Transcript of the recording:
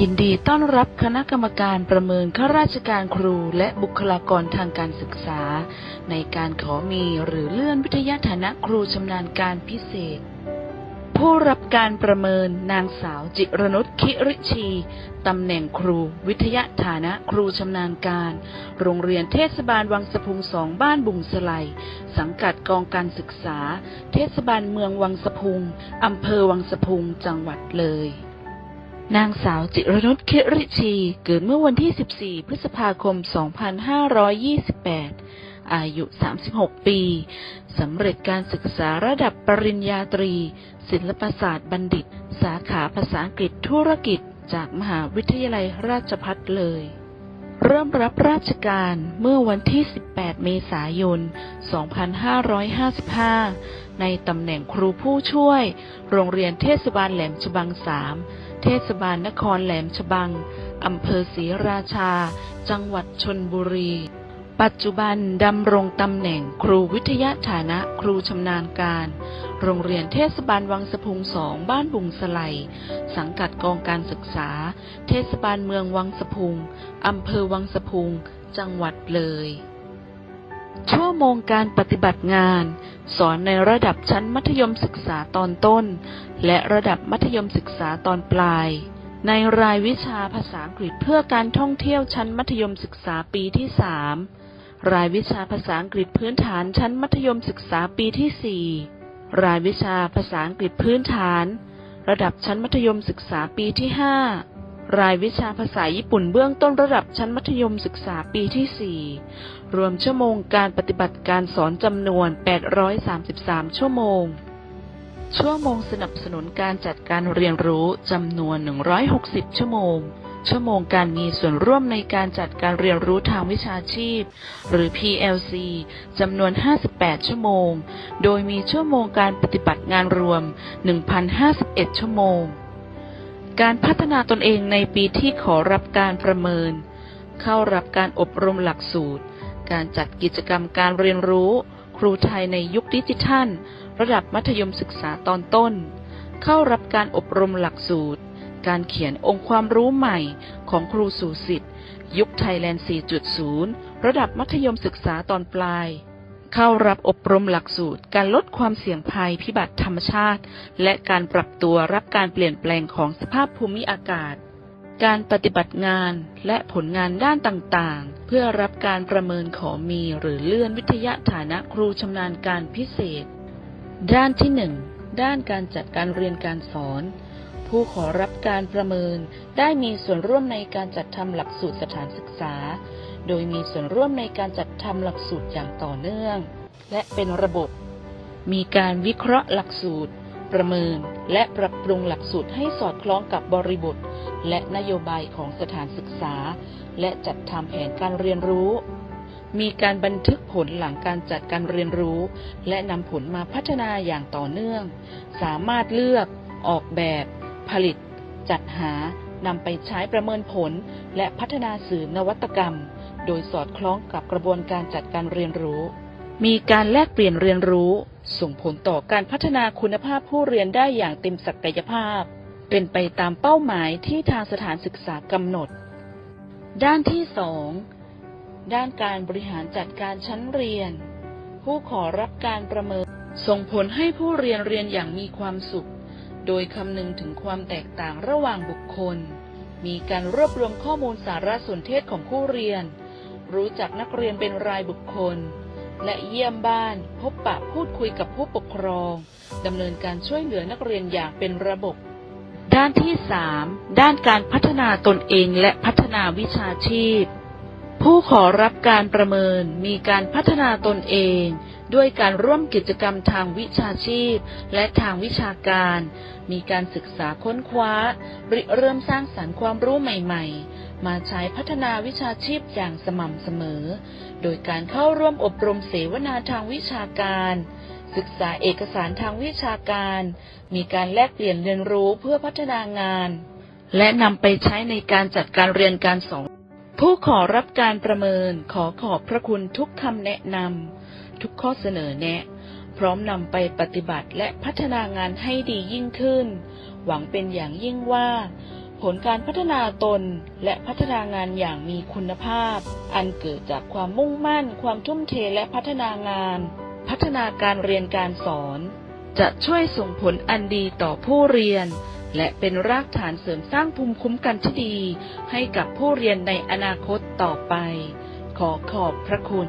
ยินดีต้อนรับคณะกรรมการประเมินข้าราชการครูและบุคลากรทางการศึกษา ในการขอมีหรือเลื่อนวิทยาฐานะครูชำนาญการพิเศษ ผู้รับการประเมินนางสาวจิรนุชคิริชีตำแหน่งครู วิทยาฐานะครูชำนาญการ โรงเรียนเทศบาลวังสะพุงสองบ้านบุงสไลสังกัดกองการศึกษา เทศบาลเมืองวังสะพุงอำเภอวังสะพุงจังหวัดเลย นางสาวจิรนุชคิริชี เกิดเมื่อวันที่ 14 พฤษภาคม 2528 อายุ 36 ปี สำเร็จการศึกษาระดับปริญญาตรี ศิลปศาสตร์บัณฑิต สาขาภาษาอังกฤษธุรกิจ จากมหาวิทยาลัยราชภัฏเลย เริ่มรับราชการเมื่อวันที่ 18 เมษายน 2555 ในตำแหน่งครูผู้ช่วย โรงเรียนเทศบาลแหลมฉบัง 3 เทศบาลนครแหลมฉบัง อำเภอศรีราชา จังหวัดชนบุรี ปัจจุบันดำรงตำแหน่งครูวิทยาฐานะครูชำนาญการ โรงเรียนเทศบาลวังสะพุงสองบ้านบุงสไลสังกัดกองการศึกษา เทศบาลเมืองวังสะพุง อำเภอวังสะพุง จังหวัดเลย ชั่วโมงการปฏิบัติงาน สอนในระดับชั้นมัธยมศึกษาตอนต้น และระดับมัธยมศึกษาตอนปลาย ในรายวิชาภาษาอังกฤษเพื่อการท่องเที่ยวชั้นมัธยมศึกษาปีที่3รายวิชาภาษาอังกฤษพื้นฐานชั้นมัธยมศึกษาปีที่4รายวิชาภาษาอังกฤษพื้นฐาน ระดับชั้นมัธยมศึกษาปีที่5 รายวิชาภาษาญี่ปุ่นเบื้องต้นระดับชั้นมัธยมศึกษาปีที่ 4 รวมชั่วโมงการปฏิบัติการสอนจำนวน 833 ชั่วโมง ชั่วโมงสนับสนุนการจัดการเรียนรู้จำนวน 160 ชั่วโมง ชั่วโมงการมีส่วนร่วมในการจัดการเรียนรู้ทางวิชาชีพ หรือ PLC จำนวน 58 ชั่วโมง โดยมีชั่วโมงการปฏิบัติงานรวม 1,051 ชั่วโมง การพัฒนาตนเองในปีที่ขอรับการประเมิน เข้ารับการอบรมหลักสูตร การจัดกิจกรรมการเรียนรู้ ครูไทยในยุคดิจิทัล ระดับมัธยมศึกษาตอนต้น เข้ารับการอบรมหลักสูตร การเขียนองค์ความรู้ใหม่ของครูสู่สิทธิ์ยุคไทยแลนด์ 4.0 ระดับมัธยมศึกษาตอนปลาย เข้ารับอบรมหลักสูตร การลดความเสี่ยงภัยพิบัติธรรมชาติ และการปรับตัวรับการเปลี่ยนแปลงของสภาพภูมิอากาศ การปฏิบัติงานและผลงานด้านต่างๆ เพื่อรับการประเมินขอมีหรือเลื่อนวิทยาฐานะครูชำนาญการพิเศษ ด้านที่1ด้านการจัดการเรียนการสอน ผู้ขอรับการประเมินได้มีส่วนร่วมในการจัดทำหลักสูตรสถานศึกษา โดยมีส่วนร่วมในการจัดทำหลักสูตรอย่างต่อเนื่อง และเป็นระบบ มีการวิเคราะห์หลักสูตร ประเมิน และปรับปรุงหลักสูตรให้สอดคล้องกับบริบท และนโยบายของสถานศึกษา และจัดทำแผนการเรียนรู้ มีการบันทึกผลหลังการจัดการเรียนรู้ และนำผลมาพัฒนาอย่างต่อเนื่อง สามารถเลือก ออกแบบ ผลิต จัดหานำไปใช้ประเมินผล และพัฒนาสื่อนวัตกรรม โดยสอดคล้องกับกระบวนการจัดการเรียนรู้ มีการแลกเปลี่ยนเรียนรู้ ส่งผลต่อการพัฒนาคุณภาพผู้เรียนได้อย่างเต็มศักยภาพ เป็นไปตามเป้าหมายที่ทางสถานศึกษากำหนด ด้านที่สองด้านการบริหารจัดการชั้นเรียน ผู้ขอรับการประเมิน ส่งผลให้ผู้เรียนเรียนอย่างมีความสุข โดยคำนึงถึงความแตกต่างระหว่างบุคคล มีการรวบรวมข้อมูลสารสนเทศของผู้เรียน รู้จักนักเรียนเป็นรายบุคคล และเยี่ยมบ้านพบปะพูดคุยกับผู้ปกครองดำเนินการช่วยเหลือนักเรียนอย่างเป็นระบบ ด้านที่3ด้านการพัฒนาตนเองและพัฒนาวิชาชีพ ผู้ขอรับการประเมินมีการพัฒนาตนเองด้วยการร่วมกิจกรรมทางวิชาชีพ และทางวิชาการ มีการศึกษาค้นคว้า ริเริ่มสร้างสรรค์ความรู้ใหม่ ๆ มาใช้พัฒนาวิชาชีพอย่างสม่ำเสมอ โดยการเข้าร่วมอบรมเสวนาทางวิชาการ ศึกษาเอกสารทางวิชาการ มีการแลกเปลี่ยนเรียนรู้เพื่อพัฒนางาน และนำไปใช้ในการจัดการเรียนการสอนผู้ขอรับการประเมินขอขอบพระคุณทุกคำแนะนำทุกข้อเสนอแนะ พร้อมนำไปปฏิบัติและพัฒนางานให้ดียิ่งขึ้น หวังเป็นอย่างยิ่งว่า ผลการพัฒนาตนและพัฒนางานอย่างมีคุณภาพ อันเกิดจากความมุ่งมั่น ความทุ่มเทและพัฒนางาน พัฒนาการเรียนการสอน จะช่วยส่งผลอันดีต่อผู้เรียน และเป็นรากฐานเสริมสร้างภูมิคุ้มกันที่ดี ให้กับผู้เรียนในอนาคตต่อไป ขอขอบพระคุณ